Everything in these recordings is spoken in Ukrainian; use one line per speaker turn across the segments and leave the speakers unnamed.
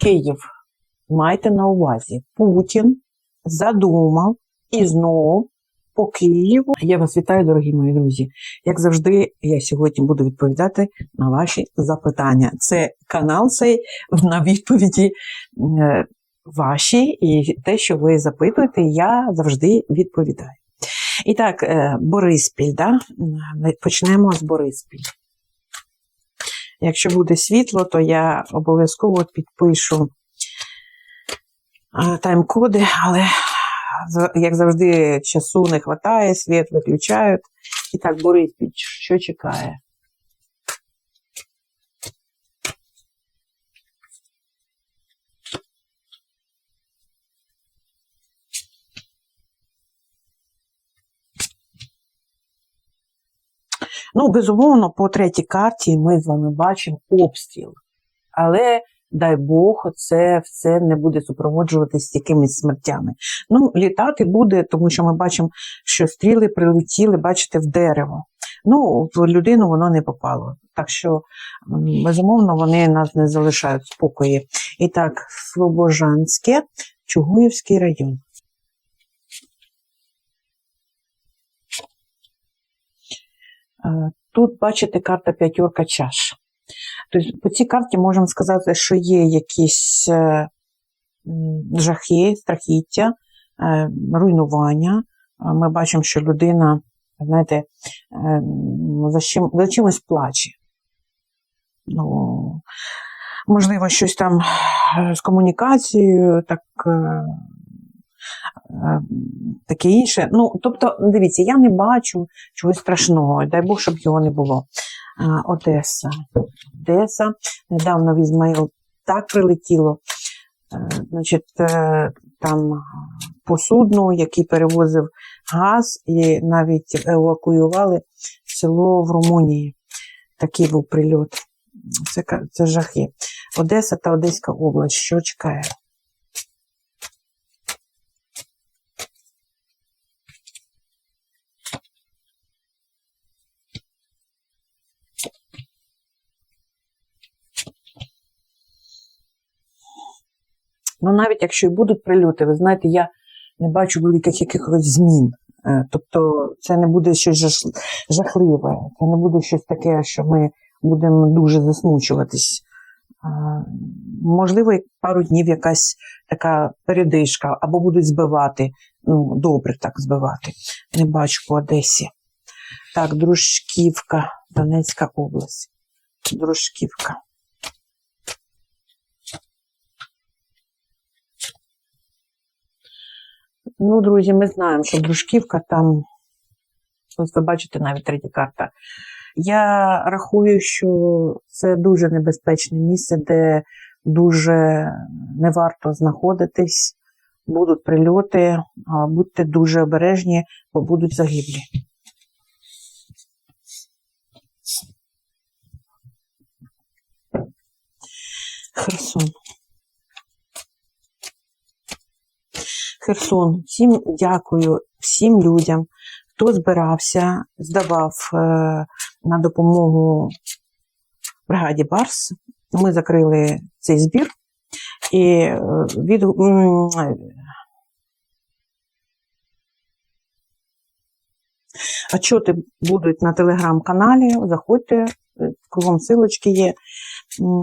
Київ. Майте на увазі, Путін задумав і знову по Києву. Я вас вітаю, дорогі мої друзі. Як завжди, я сьогодні буду відповідати на ваші запитання. Це канал цей на відповіді е, ваші, і те, що ви запитуєте, я завжди відповідаю. І так, е, Бориспіль, да? Почнемо з Бориспіль. Якщо буде світло, то я обов'язково підпишу е, тайм-коди, але як завжди часу не вистачає, світ виключають. І так, борить, що чекає? Ну, безумовно, по третій карті ми з вами бачимо обстріл. Але, дай Бог, це все не буде супроводжуватись якимись смертями. Ну, літати буде, тому що ми бачимо, що стріли прилетіли, бачите, в дерево. Ну, в людину воно не попало. Так що, безумовно, вони нас не залишають спокої. І так, Слобожанське, Чугуївський район. Тут бачите карта п'ятерка чаш. Тобто по цій карті можемо сказати, що є якісь е, жахи, страхіття, е, руйнування. Е, Ми бачимо, що людина, знаєте, е, за, чим, за чимось плаче. Ну, можливо, щось там е, з комунікацією, так. Е, е, Таке інше. Ну, тобто, дивіться, я не бачу чогось страшного, дай Бог, щоб його не було. Одеса. Одеса. Недавно в Ізмаїл так прилетіло. Е, Значить, е, там по який перевозив газ, і навіть евакуювали село в Румунії. Такий був прильот. Це, це жахи. Одеса та Одеська область. Що чекає? Ну, навіть якщо і будуть прильоти, ви знаєте, я не бачу великих якихось змін. Е, Тобто це не буде щось жахливе, це не буде щось таке, що ми будемо дуже засмучуватись. Е, Можливо, пару днів якась така передишка, або будуть збивати. Ну, добре так збивати. Не бачу по Одесі. Так, Дружківка, Донецька область. Дружківка. Ну, друзі, ми знаємо, що Дружківка там, ось ви бачите навіть третя карта. Я рахую, що це дуже небезпечне місце, де дуже не варто знаходитись, будуть прильоти, будьте дуже обережні, бо будуть загиблі. Херсон. Херсон. Всім дякую всім людям, хто збирався, здавав е, на допомогу бригаді Барс. Ми закрили цей збір і е, від, Отчоти будуть на телеграм-каналі. Заходьте, е, кругом силочки є.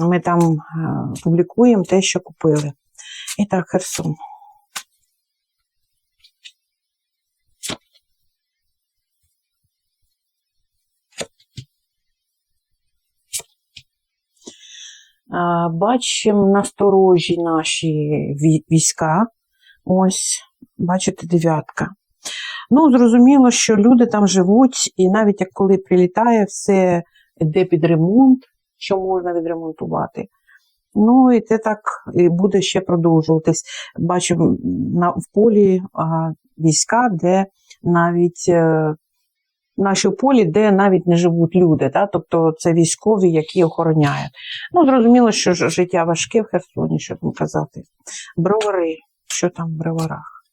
Ми там публікуємо те, що купили. І так, Херсон. А, Бачимо насторожі наші війська. Ось, бачите, дев'ятка. Ну, зрозуміло, що люди там живуть, і навіть як коли прилітає, все йде під ремонт, що можна відремонтувати. Ну, і це так і буде ще продовжуватись. Бачимо в полі а, війська, де навіть е, наші полі, де навіть не живуть люди. Та? Тобто це військові, які охороняють. Ну, зрозуміло, що життя важке в Херсоні, що там казати. Бровари, що там в броварах?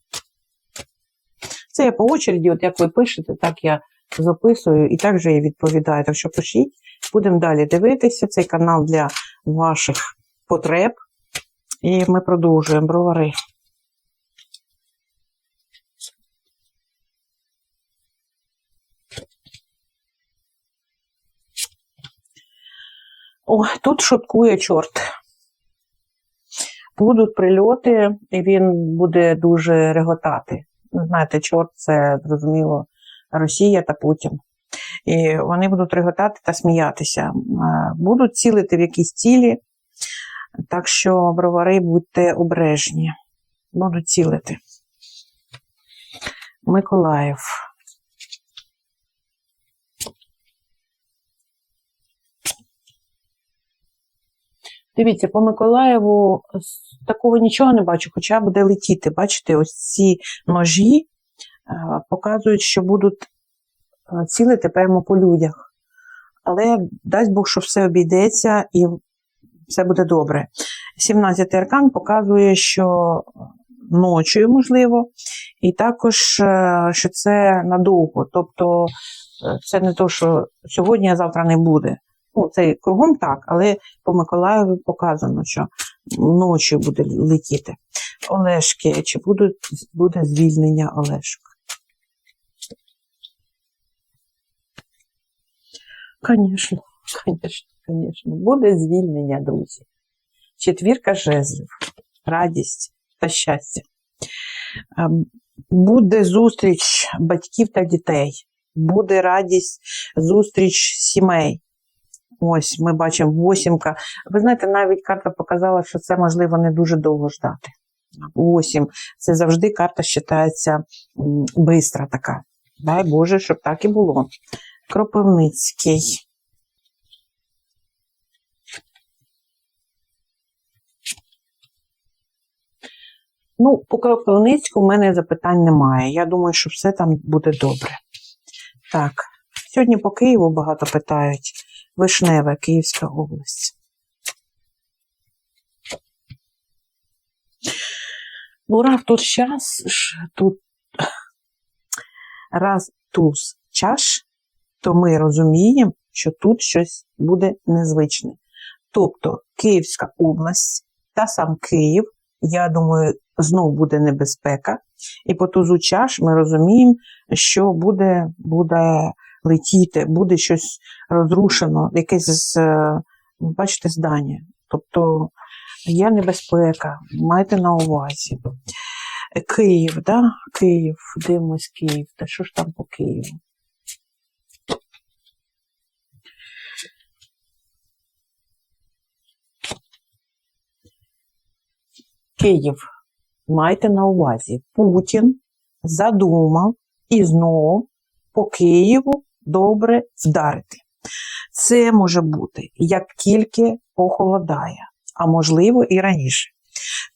Це я по очереді, от як ви пишете, так я записую і так же я відповідаю. Так що пишіть, будемо далі дивитися. Цей канал для ваших потреб. І ми продовжуємо бровари. О, тут шуткує чорт. Будуть прильоти, і він буде дуже реготати. Ну, Знаєте, чорт це зрозуміло Росія та Путін. І вони будуть реготати та сміятися. Будуть цілити в якісь цілі, так що бровари будьте обережні. Будуть цілити. Миколаїв. Дивіться, по Миколаєву такого нічого не бачу, хоча буде летіти. Бачите, ось ці ножі е, показують, що будуть е, цілити прямо по людях. Але дасть Бог, що все обійдеться і все буде добре. 17-й аркан показує, що ночі можливо, і також, е, що це надовго. Тобто е, це не то, що сьогодні, а завтра не буде. Ну, це кругом так, але по Миколаєві показано, що ночі буде летіти. Олешки, чи будуть, буде звільнення Олешок? Звісно, звісно, звісно. Буде звільнення, друзі. Четвірка жезлів, радість та щастя. Е, Буде зустріч батьків та дітей, буде радість, зустріч сімей. Ось ми бачимо восімка. Ви знаєте, навіть карта показала, що це можливо не дуже довго ждати. Восім. Це завжди карта вважається бистра така. Дай Боже, щоб так і було. Кропивницький. Ну, по Кропивницьку в мене запитань немає. Я думаю, що все там буде добре. Так, сьогодні по Києву багато питають. Вишневе, Київська область. Ну, раз тут час, тут раз туз чаш, то ми розуміємо, що тут щось буде незвичне. Тобто Київська область та сам Київ, я думаю, знов буде небезпека. І по тузу чаш ми розуміємо, що буде, буде летіти, буде щось розрушено, якесь, е, бачите, здання. Тобто є небезпека, майте на увазі. Київ, да? Київ, дивимось Київ. Та що ж там по Києву? Київ, майте на увазі, Путін задумав і знову по Києву добре вдарити. Це може бути як тільки похолодає, а можливо і раніше.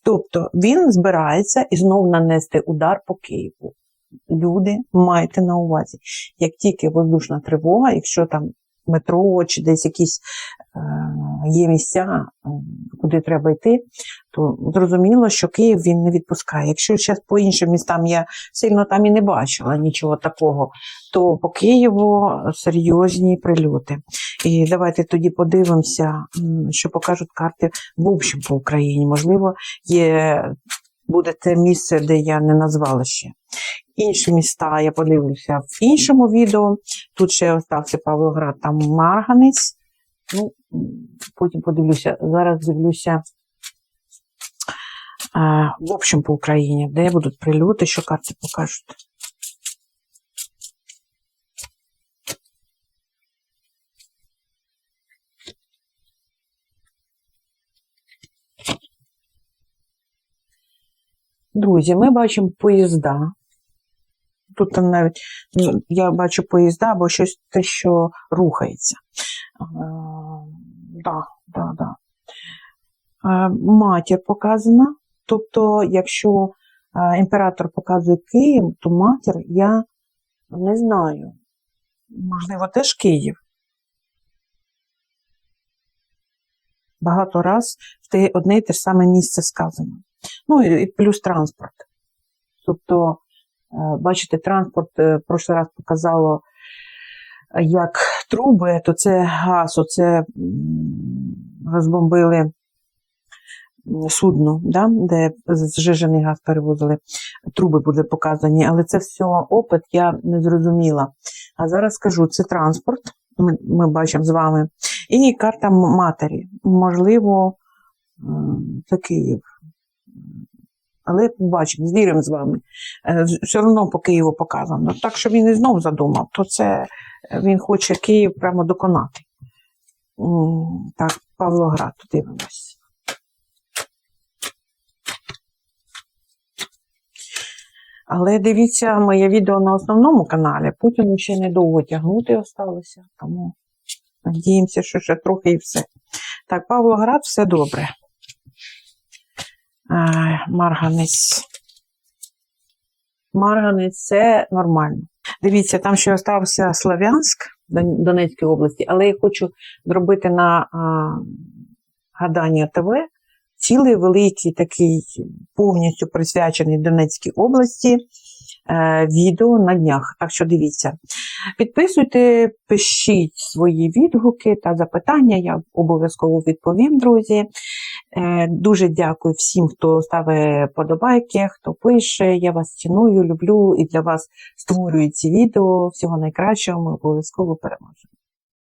Тобто він збирається і знову нанести удар по Києву. Люди, майте на увазі, як тільки воздушна тривога, якщо там метро чи десь якісь е, є місця, куди треба йти, то зрозуміло, що Київ він не відпускає. Якщо зараз по іншим містам я сильно там і не бачила нічого такого, то по Києву серйозні прильоти. І давайте тоді подивимося, що покажуть карти в общем по Україні. Можливо, є. Буде те місце, де я не назвала ще. Інші міста я подивлюся в іншому відео. Тут ще остався Павлоград, там Марганець. Ну, Потім подивлюся. Зараз дивлюся а, в общем по Україні, де будуть прильоти, що карти покажуть. Друзі, ми бачимо поїзда. Тут там навіть ну, я бачу поїзда або щось те, що рухається. А, да, да, да. А, матір показана. Тобто, якщо імператор показує Київ, то матір я не знаю. Можливо, теж Київ. Багато раз в те одне і те ж саме місце сказано. Ну і плюс транспорт. Тобто, бачите, транспорт в прошлий раз показало, як труби, то це газ, оце розбомбили м, судну, да, де зжижений газ перевозили, труби були показані, але це все опит, я не зрозуміла. А зараз скажу, це транспорт, ми, ми бачимо з вами, і карта матері. Можливо, це Київ. Але побачимо, звіримо з вами. Е, Все одно по Києву показано. Так що він і знов задумав, то це е, він хоче Київ прямо доконати. Так, Павлоград, дивимось. Але дивіться моє відео на основному каналі, потім ще недовго тягнути осталося, тому надіємося, що ще трохи і все. Так, Павлоград, все добре. Е, Марганець. Марганець це нормально. Дивіться, там ще остався Слав'янськ Дон- Донецької області, але я хочу зробити на а, гадання ТВ цілий великий такий повністю присвячений Донецькій області відео на днях. Так що дивіться. Підписуйте, пишіть свої відгуки та запитання. Я обов'язково відповім, друзі. Е, Дуже дякую всім, хто ставить подобайки, хто пише. Я вас ціную, люблю і для вас створюю ці відео. Всього найкращого, ми обов'язково переможемо.